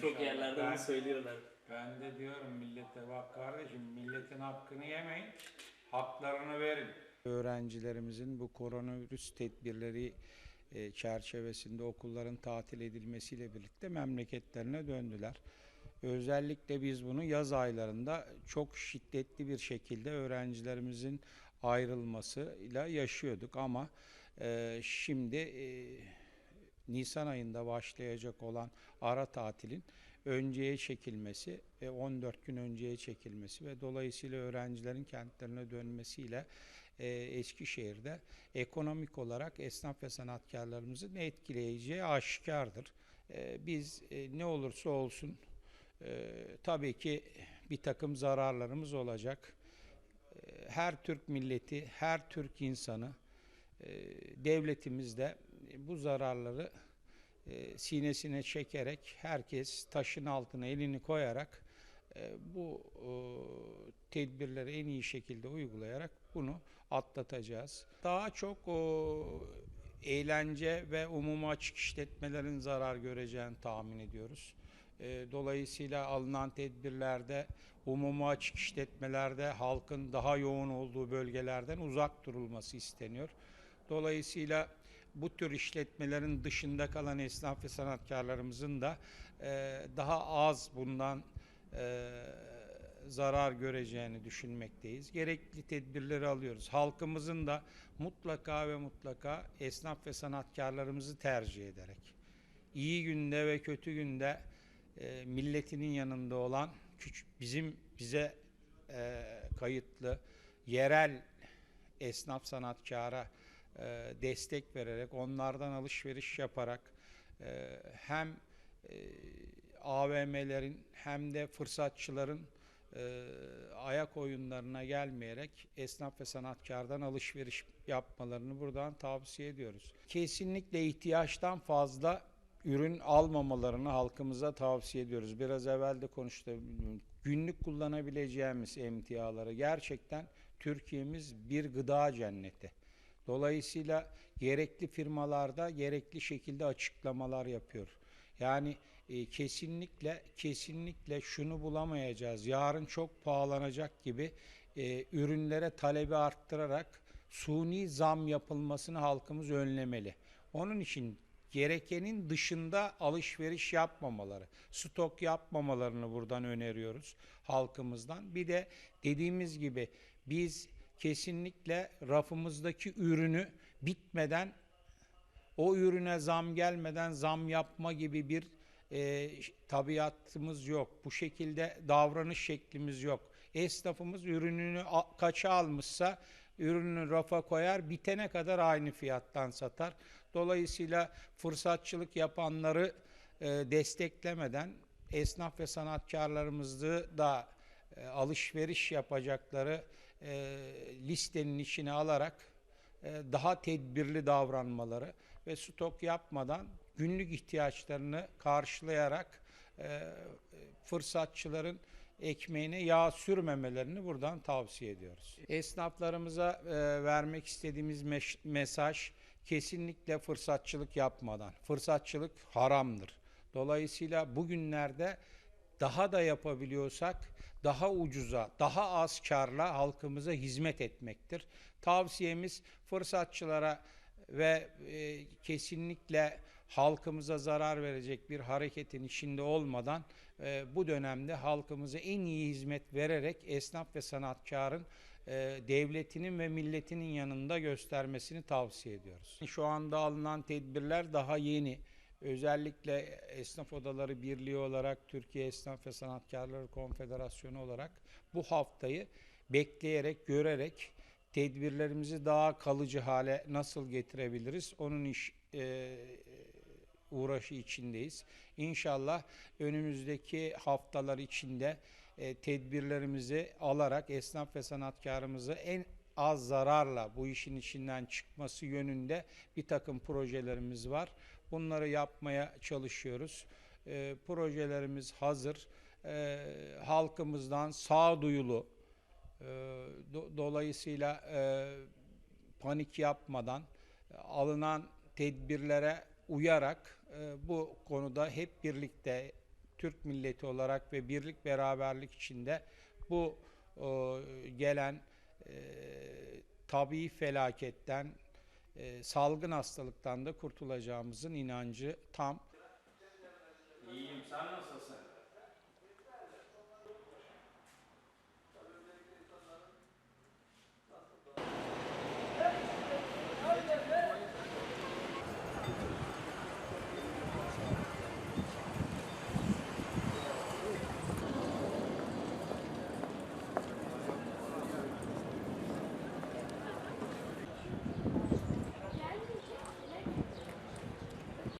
Çok İnşallah. yerlerde ben, bunu söylüyorlar. Ben de diyorum millete bak kardeşim milletin hakkını yemeyin, haklarını verin. Öğrencilerimizin bu koronavirüs tedbirleri e, çerçevesinde okulların tatil edilmesiyle birlikte memleketlerine döndüler. Özellikle biz bunu yaz aylarında çok şiddetli bir şekilde öğrencilerimizin ayrılmasıyla yaşıyorduk ama e, şimdi e, Nisan ayında başlayacak olan ara tatilin önceye çekilmesi ve 14 gün önceye çekilmesi ve dolayısıyla öğrencilerin kentlerine dönmesiyle e, Eskişehir'de ekonomik olarak esnaf ve sanatkarlarımızı ne etkileyeceği aşikardır. E, biz e, ne olursa olsun e, tabii ki bir takım zararlarımız olacak. E, her Türk milleti, her Türk insanı e, devletimiz de bu zararları e, sinesine çekerek herkes taşın altına elini koyarak e, bu tedbirleri en iyi şekilde uygulayarak bunu atlatacağız. Daha çok o, eğlence ve umuma açık işletmelerin zarar göreceğini tahmin ediyoruz. E, Dolayısıyla alınan tedbirlerde umuma açık işletmelerde halkın daha yoğun olduğu bölgelerden uzak durulması isteniyor. Dolayısıyla bu tür işletmelerin dışında kalan esnaf ve sanatkarlarımızın da e, daha az bundan e, zarar göreceğini düşünmekteyiz. Gerekli tedbirleri alıyoruz. Halkımızın da mutlaka ve mutlaka esnaf ve sanatkarlarımızı tercih ederek iyi günde ve kötü günde e, milletinin yanında olan küçük bizim bize e, kayıtlı yerel esnaf sanatkara e, destek vererek onlardan alışveriş yaparak e, hem e, AVM'lerin hem de fırsatçıların e, ayak oyunlarına gelmeyerek esnaf ve sanatkardan alışveriş yapmalarını buradan tavsiye ediyoruz. Kesinlikle ihtiyaçtan fazla ürün almamalarını halkımıza tavsiye ediyoruz. Biraz evvel de konuştum. Günlük kullanabileceğimiz emtiaları gerçekten Türkiye'miz bir gıda cenneti. Dolayısıyla gerekli firmalarda gerekli şekilde açıklamalar yapıyor. Yani e, kesinlikle kesinlikle şunu bulamayacağız. Yarın çok pahalanacak gibi e, ürünlere talebi arttırarak suni zam yapılmasını halkımız önlemeli. Onun için gerekenin dışında alışveriş yapmamaları, stok yapmamalarını buradan öneriyoruz halkımızdan. Bir de dediğimiz gibi biz kesinlikle rafımızdaki ürünü bitmeden o ürüne zam gelmeden zam yapma gibi bir e, tabiatımız yok. Bu şekilde davranış şeklimiz yok. Esnafımız ürününü kaça almışsa ürünü rafa koyar, bitene kadar aynı fiyattan satar. Dolayısıyla fırsatçılık yapanları e, desteklemeden esnaf ve sanatkarlarımızı da e, alışveriş yapacakları e, listenin içine alarak e, daha tedbirli davranmaları ve stok yapmadan günlük ihtiyaçlarını karşılayarak e, fırsatçıların ekmeğine yağ sürmemelerini buradan tavsiye ediyoruz. Esnaflarımıza e, vermek istediğimiz mesaj kesinlikle fırsatçılık yapmadan. Fırsatçılık haramdır. Dolayısıyla bugünlerde daha da yapabiliyorsak daha ucuza, daha az karla halkımıza hizmet etmektir. Tavsiyemiz fırsatçılara ve e, kesinlikle halkımıza zarar verecek bir hareketin içinde olmadan e, bu dönemde halkımıza en iyi hizmet vererek esnaf ve sanatkarın e, devletinin ve milletinin yanında göstermesini tavsiye ediyoruz. Şu anda alınan tedbirler daha yeni. Özellikle Esnaf Odaları Birliği olarak, Türkiye Esnaf ve Sanatkarları Konfederasyonu olarak bu haftayı bekleyerek, görerek tedbirlerimizi daha kalıcı hale nasıl getirebiliriz? Onun iş e, uğraşı içindeyiz. İnşallah önümüzdeki haftalar içinde e, tedbirlerimizi alarak esnaf ve sanatkarımızı en az zararla bu işin içinden çıkması yönünde bir takım projelerimiz var. Bunları yapmaya çalışıyoruz. E, projelerimiz hazır. e, halkımızdan sağduyulu, e, do- dolayısıyla e, panik yapmadan e, alınan tedbirlere uyarak e, bu konuda hep birlikte Türk milleti olarak ve birlik beraberlik içinde bu e, gelen e, tabii felaketten, e, salgın hastalıktan da kurtulacağımızın inancı tam. İyiyim, sen nasılsın?